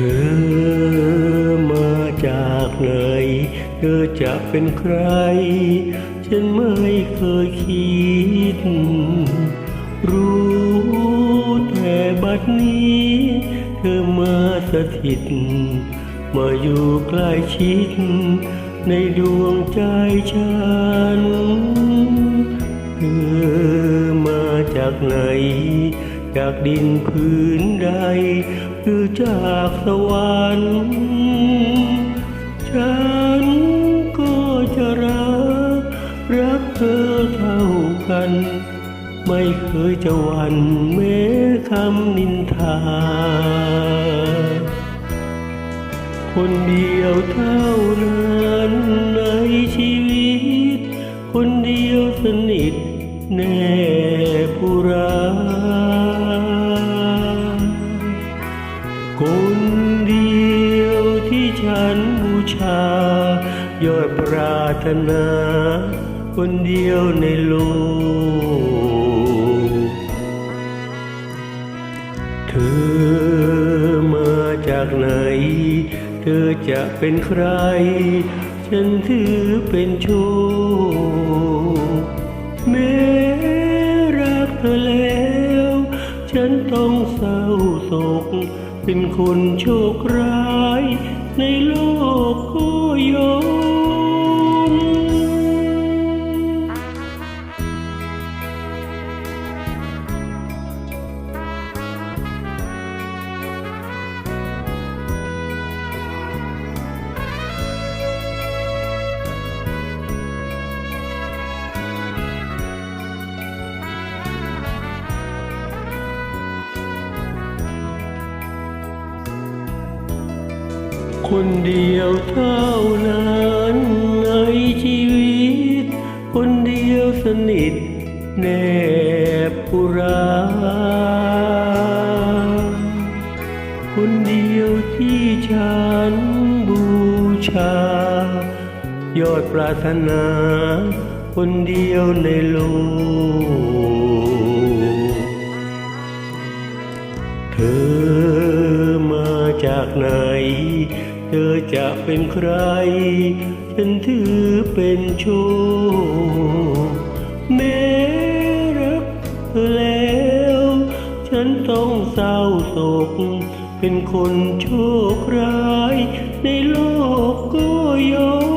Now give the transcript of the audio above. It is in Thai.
ธอมาจากไหนเธอจะเป็นใคร ฉันไม่เคยคิด รู้แต่บัดนี้ เธอมาสถิต มาอยู่ใกล้ชิด ในดวงใจฉัน เธอมาจากไหน จากดินพื้นใด หรือจากสวรรค์ ฉันก็จะรัก รักเธอเท่ากัน ไม่เคยจะหวั่นแม้คำนินทา คนเดียวเท่านั้นในชีวิต คนเดียวสนิทแน่ผู้รัก ยอดปรารถนา คนเดียวในโลก เธอมาจากไหน เธอจะเป็นใคร ฉันถือเป็นโชคแม้รักเธอแล้ว ฉันต้องเศร้าโศกเป็นคนโชคร้าย ในโลกก็ย คนเดียวเท่านั้นในชีวิต คนเดียวสนิทแนบผู้รักคนเดียวที่ฉันบูชา ยอดปรารถนา คนเดียวในโลก จากไหน เธอจะเป็นใคร ฉันถือเป็นโชคแม้รักแล้ว ฉันต้องเศร้าโศก เป็นคนโชคร้าย ในโลกก็ยอม